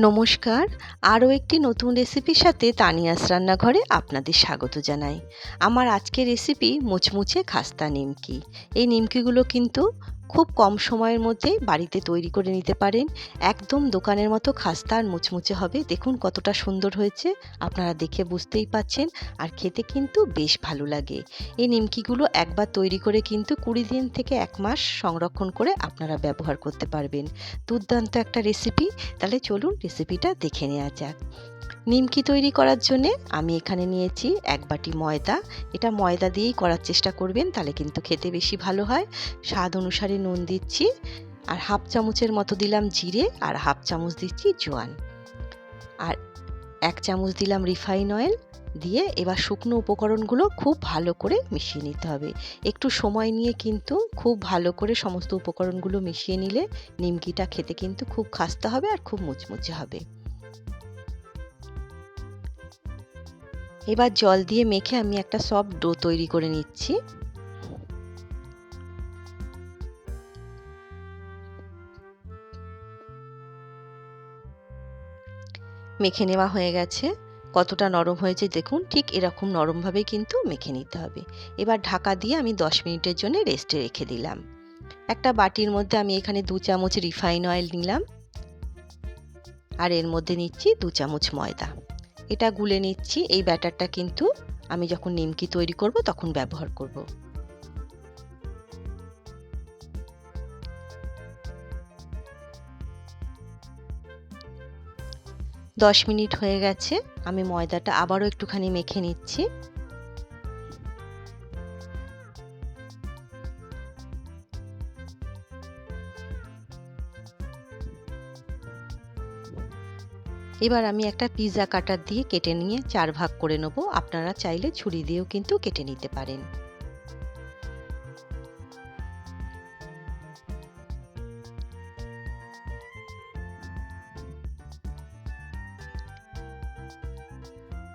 নমস্কার। আরও একটি নতুন রেসিপির সাথে তানিয়াস রান্নাঘরে আপনাদের স্বাগত জানাই। আমার আজকের রেসিপি মুচমুচে খাস্তা নিমকি। এই নিমকিগুলো কিন্তু খুব কম সময়ের মধ্যেই বাড়িতে তৈরি করে নিতে পারেন। একদম দোকানের মতো খাস্তা আর মুচমুচে হবে। দেখুন কতটা সুন্দর হয়েছে। আপনারা দেখে বুঝতেই পাচ্ছেন। আর খেতে কিন্তু বেশ ভালো লাগে। এই নিমকিগুলো একবার তৈরি করে কিন্তু কুড়ি দিন থেকে এক মাস সংরক্ষণ করে আপনারা ব্যবহার করতে পারবেন। দুর্দান্ত একটা রেসিপি তাহলে চলুন রেসিপিটা দেখে নেওয়া যাক। নিমকি তৈরি করার জন্য আমি এখানে নিয়েছি এক বাটি ময়দা। এটা ময়দা দিয়েই করার চেষ্টা করবেন, তাহলে কিন্তু খেতে বেশি ভালো হয়। স্বাদ অনুসারে নুন দিচ্ছি, আর হাফ চামচের মতো দিলাম জিরে, আর হাফ চামচ দিচ্ছি জোয়ান। আর এক চামচ দিলাম রিফাইন অয়েল, দিয়ে এবার শুকনো উপকরণগুলো খুব ভালো করে মিশিয়ে নিতে হবে। একটু সময় নিয়ে কিন্তু খুব ভালো করে সমস্ত উপকরণগুলো মিশিয়ে নিলে নিমকিটা খেতে কিন্তু খুব খাস্তা হবে আর খুব মুচমুচে হবে। এবার জল দিয়ে মেখে আমি একটা সফট ডো তৈরি করে নিচ্ছি। মেখে নেওয়া হয়ে গেছে। কতটা নরম হয়েছে দেখুন, ঠিক এরকম নরমভাবে কিন্তু মেখে নিতে হবে। এবার ঢাকা দিয়ে আমি দশ মিনিটের জন্য রেস্টে রেখে দিলাম। একটা বাটির মধ্যে আমি এখানে দু চামচ রিফাইন অয়েল নিলাম। আর এর মধ্যে নিচ্ছি দু চামচ ময়দা। এটা গুলে নিচ্ছি, এই ব্যাটারটা কিন্তু আমি যখন নিমকি তৈরি করব তখন ব্যবহার করব। দশ মিনিট হয়ে গেছে, আমি ময়দাটা আবারও একটুখানি মেখে নিচ্ছি। এবার আমি একটা পিৎজা কাটার দিয়ে কেটে নিয়ে চার ভাগ করে নেব। আপনারা চাইলে ছুরি দিয়েও কিন্তু কেটে নিতে পারেন।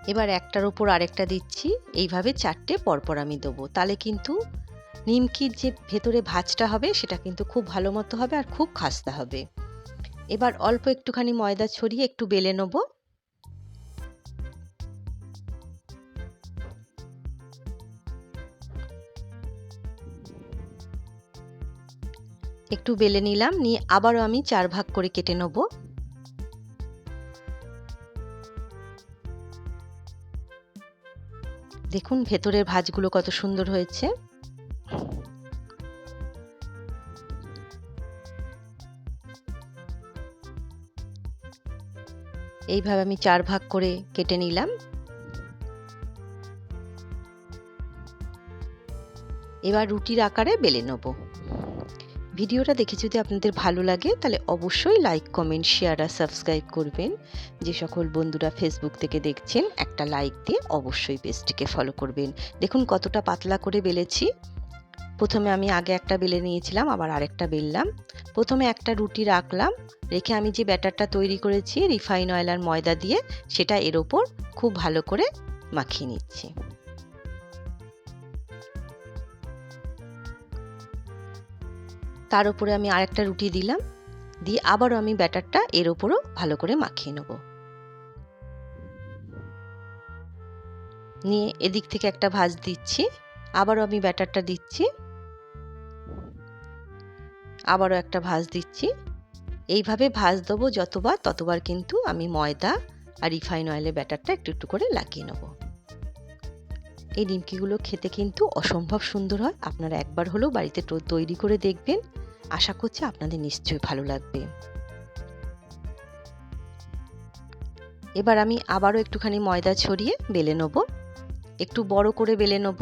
এবার একটার ওপর আরেকটা দিচ্ছি। এইভাবে চারটে পরপর আমি দেবো। তাহলে কিন্তু নিমকির যে ভেতরে ভাজটা হবে, সেটা কিন্তু খুব ভালো মতো হবে আর খুব খাস্তা হবে। এবার অল্প একটুখানি ময়দা ছড়িয়ে একটু বেলে নেব। একটু বেলে নিলাম, নিয়ে আবারও আমি চার ভাগ করে কেটে নেব। দেখুন ভেতরের ভাজগুলো কত সুন্দর হয়েছে। এইভাবে আমি চার ভাগ করে কেটে নিলাম। এবার রুটির আকারে বেলে নেব। ভিডিওটা দেখে যদি আপনাদের ভালো লাগে, তাহলে অবশ্যই লাইক কমেন্ট শেয়ার আর সাবস্ক্রাইব করবেন। যে সকল বন্ধুরা ফেসবুক থেকে দেখছেন, একটা লাইক দিয়ে অবশ্যই পেজটিকে ফলো করবেন। দেখুন কতটা পাতলা করে বেলেছি। প্রথমে আমি আগে একটা বেলে নিয়েছিলাম, আবার আরেকটা বেললাম। প্রথমে একটা রুটি রাখলাম, রেখে আমি যে ব্যাটারটা তৈরি করেছি রিফাইন অয়েল আর ময়দা দিয়ে, সেটা এর ওপর খুব ভালো করে মাখিয়ে নিচ্ছি। তার উপরে আমি আরেকটা রুটি দিলাম, দিয়ে আবারও আমি ব্যাটারটা এর ওপরও ভালো করে মাখিয়ে নেব। নিয়ে এদিক থেকে একটা ভাজ দিচ্ছি। আবারও আমি ব্যাটারটা দিচ্ছি। আবারও একটা ভাজ দিচ্ছি। এইভাবে ভাজ দেবো যতবার, ততবার কিন্তু আমি ময়দা আর রিফাইন অয়েলের ব্যাটারটা একটু একটু করে লাগিয়ে নেব। এই নিমকিগুলো খেতে কিন্তু অসম্ভব সুন্দর হয়। আপনারা একবার হলেও বাড়িতে তৈরি করে দেখবেন। আশা করছি আপনাদের নিশ্চয়ই ভালো লাগবে। এবার আমি আবারও একটুখানি ময়দা ছড়িয়ে বেলে নেব। একটু বড় করে বেলে নেব।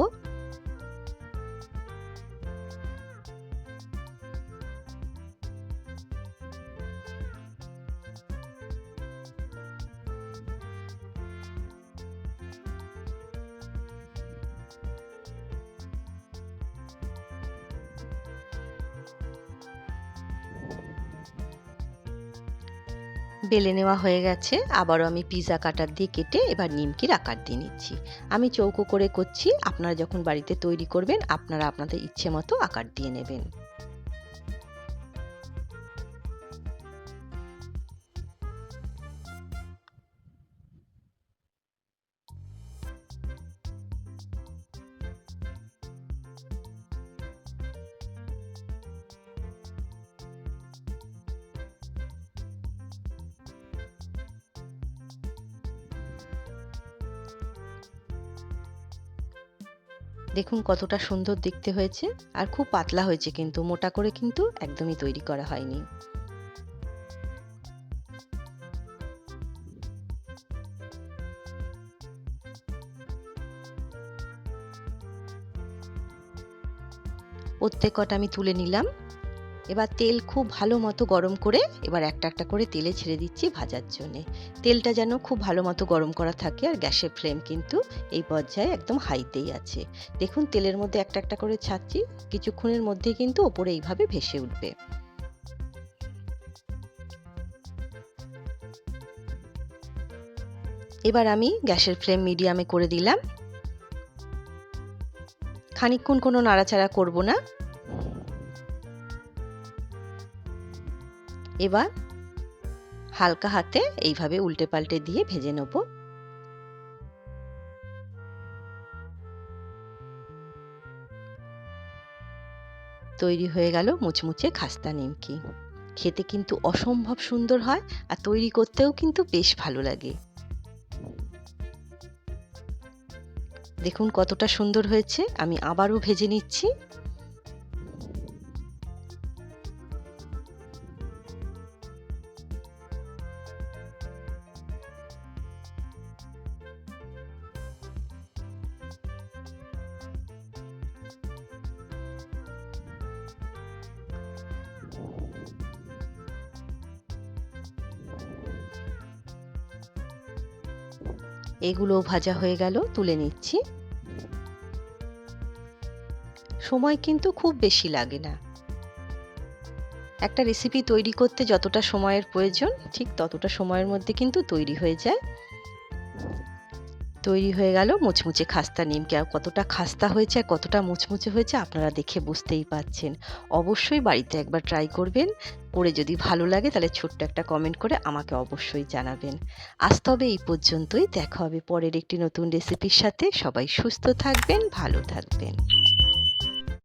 বেলে নেওয়া হয়ে গেছে। আবারও আমি পিজা কাটার দিয়ে কেটে এবার নিমকির আকার দিয়ে নিচ্ছি। আমি চৌকো করে করছি। আপনারা যখন বাড়িতে তৈরি করবেন, আপনারা আপনাদের ইচ্ছে মতো আকার দিয়ে নেবেন। দেখুন কতটা সুন্দর দেখতে হয়েছে আর খুব পাতলা হয়েছে কিন্তু, মোটা করে কিন্তু একদমই তৈরি করা হয়নি। প্রত্যেক কটা আমি তুলে নিলাম। এবার তেল খুব ভালো মতো গরম করে এবার একটা একটা করে তেলে ছেড়ে দিচ্ছি ভাজার জন্যে। তেলটা যেন খুব ভালো মতো গরম করা থাকে আর গ্যাসের ফ্লেম কিন্তু এই পর্যায়ে একদম হাইতেই আছে। দেখুন, তেলের মধ্যে একটা একটা করে ছাড়ছি কিছুক্ষণের মধ্যে কিন্তু ওপরে এইভাবে ভেসে উঠবে। এবার আমি গ্যাসের ফ্লেম মিডিয়ামে করে দিলাম। খানিকক্ষণ কোনো নাড়াচাড়া করব না। এবার হালকা হাতে এইভাবে উল্টে পাল্টে দিয়ে ভেজে নেব। তৈরি হয়ে গেল মুচমুচে খাস্তা নিমকি। খেতে কিন্তু অসম্ভব সুন্দর হয় আর তৈরি করতেও কিন্তু বেশ ভালো লাগে। দেখুন কতটা সুন্দর হয়েছে, আমি আবারও ভেজে নিচ্ছি। এগুলো ভাজা হয়ে গেল, তুলে নিচ্ছি। সময় কিন্তু খুব বেশি লাগে না। একটা রেসিপি তৈরি করতে যতটা সময়ের প্রয়োজন, ঠিক ততটা সময়ের মধ্যে কিন্তু তৈরি হয়ে যায়। তৈরি হয়ে গেল মুচমুচে খাস্তা নিমকে। আর কতটা খাস্তা হয়েছে আর কতটা মুচমুচে হয়েছে আপনারা দেখে বুঝতেই পাচ্ছেন। অবশ্যই বাড়িতে একবার ট্রাই করবেন। করে যদি ভালো লাগে তাহলে ছোট্ট একটা কমেন্ট করে আমাকে অবশ্যই জানাবেন। আজ তবে এই পর্যন্তই। দেখা হবে পরের একটি নতুন রেসিপির সাথে। সবাই সুস্থ থাকবেন, ভালো থাকবেন।